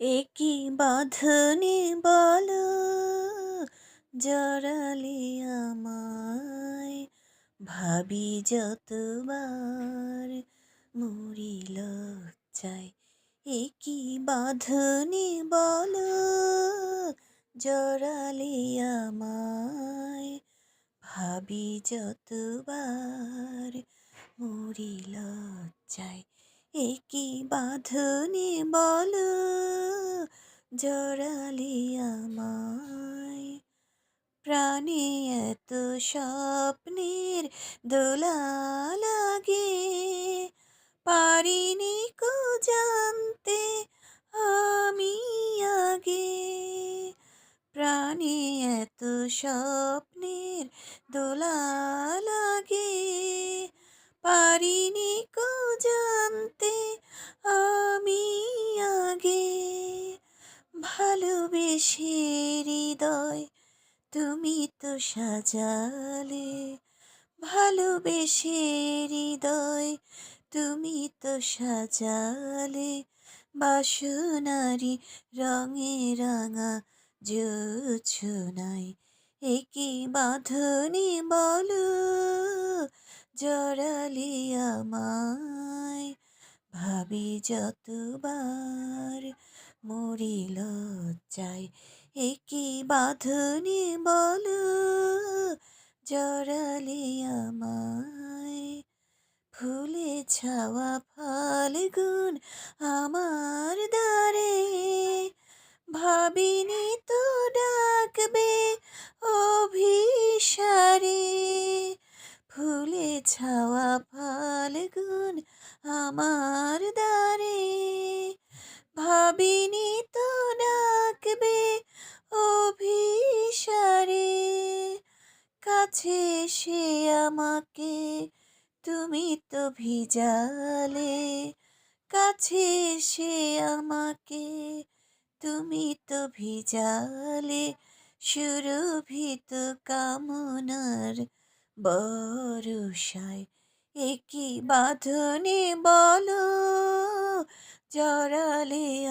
একই বাঁধনে বলো জড়ালে আমায় ভাবি যতবার মরি লজ্জায় একই বাঁধনে বলো জড়ালে আমায় ভাবি যতবার মরি লজ্জায় একই বাঁধনে বলো জড়ালে আমায়। প্রাণে এত স্বপ্নের দোলা লাগে পারিনি কো জানতে আমি আগে। প্রাণে এত স্বপ্নের দোলা লাগে পারিনি ভালোবেসে হৃদয়, তুমি তো সাজালে। ভালোবেসে হৃদয়, তুমি তো সাজালে। বাসনারি রঙে রাঙা জোছনাই একই বাঁধনে বলো, জড়ালে আমায়। ভাবি যতবার মরি লজ্জায় একই বাঁধনে বলো জড়ালে আমায়। ফুলে ছাওয়া ফাল্গুন আমার দ্বারে, ভাবিনি তো ডাকবে অভিসারে। ফুলে ছাওয়া ভাবিনি তো ডাকবে অভিসারে। কাছে সে আমাকে তুমি তো ভিজালে। কাছে সে আমাকে তুমি তো ভিজালে। সুরভিত কামনার বরসায় একই বাঁধনে বলো, জড়ালে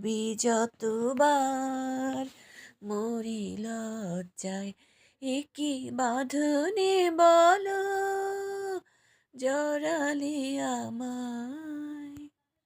ভাবি যতবার মরি লজ্জায় একই বাঁধনে বলো জড়ালে আমায়